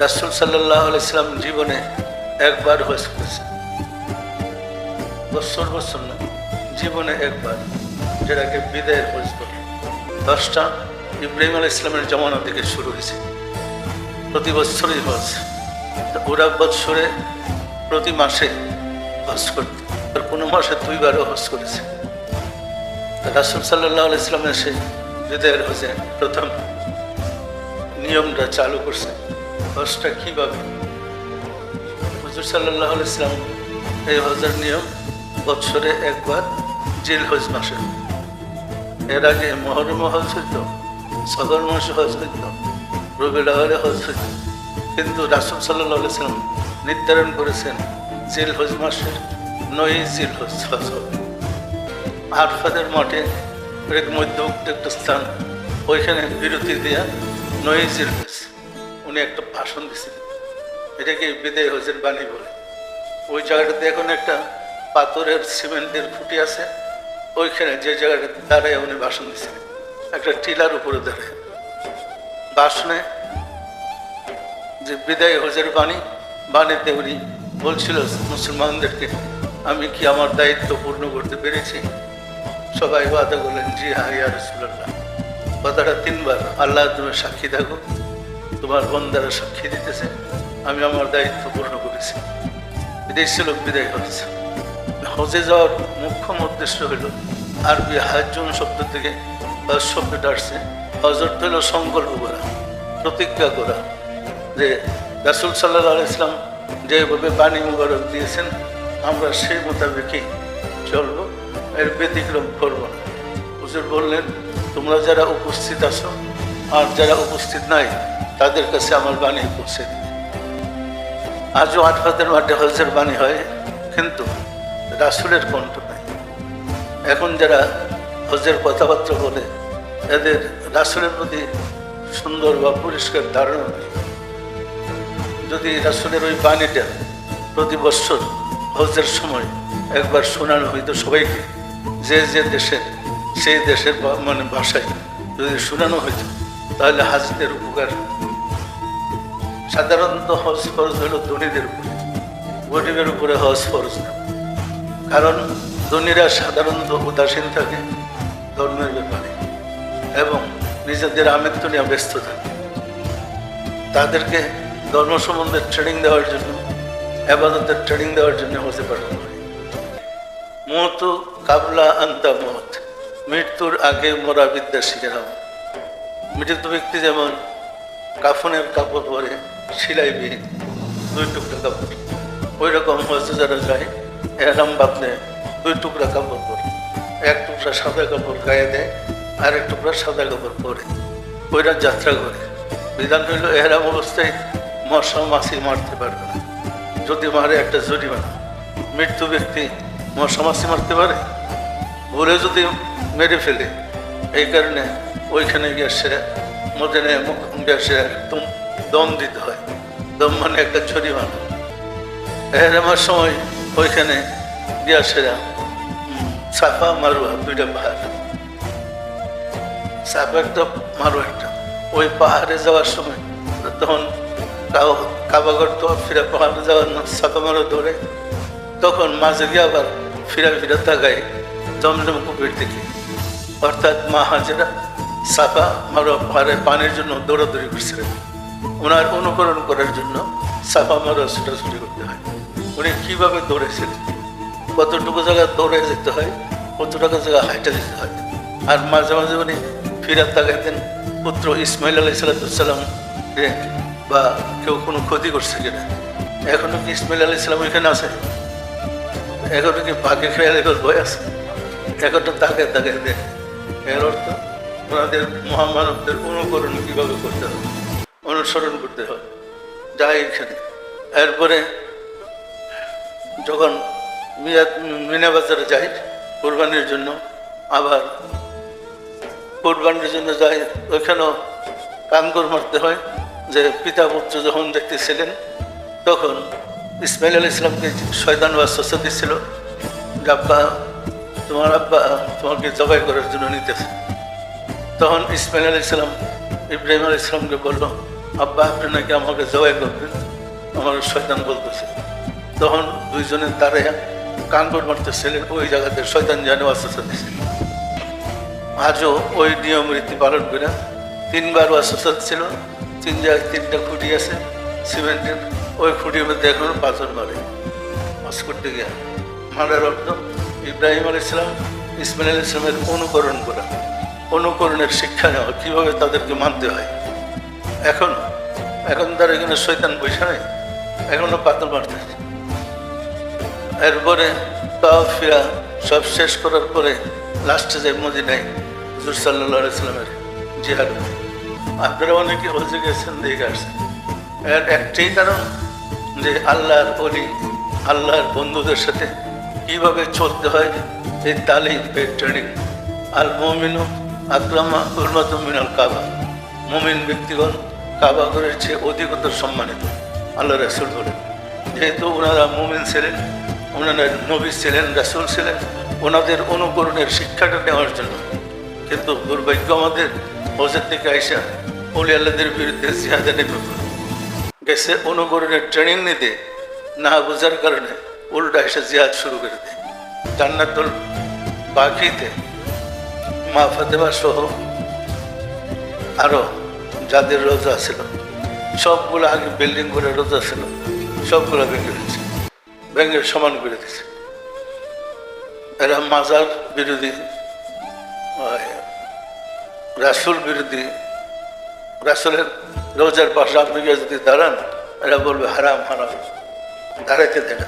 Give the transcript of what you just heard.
রাসুল সাল্লাহ ইসলাম জীবনে একবার হজ করেছে বছর বছর না, জীবনে একবার, যেটাকে বিদায়ের হজ বলে। দশটা ইব্রাহিম আল ইসলামের জমানা থেকে শুরু হয়েছে। প্রতি বছরই হজ। ওরা বৎসরে প্রতি মাসে হজ করত। আর কোনো মাসে দুইবারও হজ করেছে। রাসুল সাল্লাহ ইসলাম এসে বিদায়ের হজে প্রথম নিয়মটা চালু করছে। হজটা কীভাবে হুজুর সাল্লাহ ইসলাম এই হজের নিয়ম বৎসরে একবার জিল হজ মাসে। এর আগে মহরম হজ হইত, সদর মাসে হজ হইত, রবিউল আওয়ালে হজ হইত। কিন্তু রাসুল সাল্লাহ ইসলাম নির্ধারণ করেছেন জিল হজ মাসের নয় জিল হজ হজ আরফাদের মঠে এক মধ্যবর্তী একটা স্থান, ওইখানে বিরতি দেয়া নয় জিল হজ উনি একটা ভাষণ দিয়েছিলেন এটাকে বিদায় হজের বাণী বলে। ওই জায়গাটাতে এখন একটা পাথরের সিমেন্টের খুঁটি আছে। ওইখানে যে জায়গাটা দাঁড়ায় উনি ভাষণ দিয়েছিলেন একটা টিলার উপরে দাঁড়ায়। ভাষণে যে বিদায় হজের বাণী, বাণীতে উনি বলছিল, মুসলমানদেরকে আমি কি আমার দায়িত্ব পূর্ণ করতে পেরেছি? সবাই বাদা বললেন জি হ্যাঁ ইয়া কথাটা তিনবার, আল্লাহ তুমি সাক্ষী থাকো। তোমার বন্দারা সাক্ষী দিতেছে, আমি আমার দায়িত্ব পূর্ণ করেছি। এটাই ছিল বিদায় হজ হজে যাওয়ার মুখ্যম উদ্দেশ্য হইল আরবি হাজন শব্দ থেকে হজ শব্দটা আসছে। হজর হইল সংকল্প করা, প্রতিজ্ঞা করা। যে রাসুল সাল্লাহ ইসলাম যেভাবে বাণী মুবারক দিয়েছেন, আমরা সেই মোতাবেকই চলবো, এর ব্যতিক্রম করব না। হুজুর বললেন, তোমরা যারা উপস্থিত আছো আর যারা উপস্থিত নাই তাদের কাছে আমার বাণী পৌঁছে দিবে আজও আটফাতের মাঠে হজের বাণী হয়, কিন্তু রাসুলের কণ্ঠ নাই। এখন যারা হজের কথাবার্তা বলে, এদের রাসুলের প্রতি সুন্দর বা পরিষ্কার ধারণা নেই। যদি রাসুলের ওই বাণীটা প্রতি বৎসর হজের সময় একবার শোনানো হইতো সবাইকে যে যে দেশের, সেই দেশের মানে ভাষায় যদি শোনানো হইতো, তাহলে হাজিদের উপকার সাধারণত হজ ফরজ হলো ধনীদের উপরে। গরিবের উপরে হজ ফরজ না। কারণ ধনীরা সাধারণত উদাসীন থাকে, ধর্মের ব্যাপারে, এবং নিজেদের আমৃত্য নিয়ে ব্যস্ত থাকে। তাদেরকে ধর্ম সম্বন্ধে ট্রেনিং দেওয়ার জন্য, আবাদতের ট্রেনিং দেওয়ার জন্য হতে পাঠানো হয় মত, কাবলা, আন্তা মত, মৃত্যুর আগে মরা বিদ্যা শিখে নাও মৃত ব্যক্তি যেমন কাফনের কাপড় পরে সিলাই বিহীন। দুই টুকরা কাপড়। ওই রকম হয়তো যারা যায় এরাম বাদলে দুই টুকরা কাপড় পরে। এক টুকরা সাদা কাপড় গায়ে দেয়, আর এক টুকরা সাদা কাপড় পরে। ওইরা যাত্রা করে। বিধান হইল এরাম অবস্থায় মশা মাছি মারতে পারবে না। যদি মারে একটা জরিমানা। মৃত্যু ব্যক্তি মশা মাছি মারতে পারে? ভুলে যদি মেরে ফেলে, এই কারণে ওইখানে গিয়ে সে মধ্যে গিয়ে সে একদম দম দিতে হয়। দম মানে একটা জরিমানা এর আমার সময়, ওইখানে গিয়া সেরা। সাফা মারুয়া, দুইটা পাহাড়। সাফা একটা মারুয়া একটা। ওই পাহাড়ে যাওয়ার সময় তখন কাবাগর তো ফিরা পাহাড়ে যাওয়ার না সাফা মারো ধরে। তখন মাঝে গিয়ে আবার ফিরা ফিরা তাকায় জমজম কুপির দিকে। অর্থাৎ মা হাজেরা সাফা মারোয়া পাহাড়ে পানির জন্য দৌড়াদৌড়ি করছিলেন। ওনার অনুকরণ করার জন্য সাফা মারোয়া ছুটাছুটি করতে হয়। উনি কীভাবে দৌড়েছিলেন কতটুকু জায়গা দৌড়ে যেতে হয় কত টাকা জায়গা হাইটে যেতে হয়। আর মাঝে মাঝে উনি ফিরাত তাকাইতেন পুত্র ইসমাইল আলাই সাল্লাম বা কেউ কোনো ক্ষতি করছে কিনা। এখনও কি ইসমাইল আলাই সাল্লাম এখানে আছে? এখনও কি ভাগ্যে খেয়াল এখন ভয় আছে? এখনটা তাকে তাকে দেয়। এর অর্থ ওনাদের মহামানবদের অনুকরণ কীভাবে করতে হবে? অনুসরণ করতে হবে যাই এখানে এরপরে যখন মিয়া মিনা বাজারে যাই, কোরবানির জন্য আবার কোরবানির জন্য যাই, ওইখানেও কানগর মারতে হয় যে পিতা পুত্র যখন দেখতেছিলেন, তখন ইসমাইল আল ইসলামকে শয়তান ওয়াসা দিচ্ছিল যে আব্বা, তোমার আব্বা তোমাকে জবাই করার জন্য নিতেছে। তখন ইসমাইল আল ইসলাম ইব্রাহিম আল ইসলামকে বলল আব্বা আপনি নাকি আমাকে জবাই করবেন আমার শয়তান বলতেছে। তখন দুইজনে তারে কাঙ্গর মারতেছিলেন, ওই জায়গাতে শয়তান জানে অস্ত্র দিয়েছে আজও ওই নিয়ম রীতি পালন করে তিনবার অস্ত্র ছিল তিন জায়গায় তিনটা খুঁটি আছে, সিমেন্টের ওই খুঁটির মধ্যে এখন পাথর মারে। মাছ করতে গিয়া মারার অর্থ ইব্রাহিম আল ইসলাম ইসমাইল ইসলামের অনুকরণ করা। অনুকরণের শিক্ষা নেওয়া, কীভাবে তাদেরকে মানতে হয়? এখন? এখন তার এখানে শৈতান বৈশা নেই, এখনও পাথর মারতেছে এরপরে তাও ফিরা সব শেষ করার পরে লাস্টে যে মদিনায় হুজুর সাল্লাহ ইসলামের জিহাদ আপনারা অনেকে হজে গেছেন দেখে আসছেন। এর একটাই কারণ যে আল্লাহর অলি আল্লাহর বন্ধুদের সাথে কীভাবে চলতে হয়, এই তালিম এই ট্রেনিং। আল মমিনু আকরামা উন্নত মিনাল কাবা। মমিন ব্যক্তিগণ কাবা ঘরের চেয়ে অধিকতর সম্মানিত। আল্লাহ রাসুল বলেন, যেহেতু ওনারা মুমিন ছিলেন ওনারা নবী ছিলেন, রাসুল ছিলেন, ওনাদের অনুকরণের শিক্ষাটা নেওয়ার জন্য। কিন্তু দুর্ভাগ্য আমাদের হজের থেকে আইসা অলি আল্লাদের বিরুদ্ধে জিহাদে নেমে। গেছে অনুকরণের ট্রেনিং নিতে, না বোঝার কারণে উল্টা এসে জিহাদ শুরু করে দেয়। জান্নাতুল বাকিতে মা ফাতেমা সহ আরও যাদের রোজা ছিল, সবগুলো আগে বিল্ডিং করে রোজা ছিল, সবগুলো ভেঙে দিয়েছে, ভেঙে সমান করে দিয়েছে। এরা মাজার বিরোধী রাসুল বিরোধী, রাসুলের রোজার পাশে আপনি যদি দাঁড়ান, এরা বলবে হারাম হারাম। দাঁড়াইতে দেয়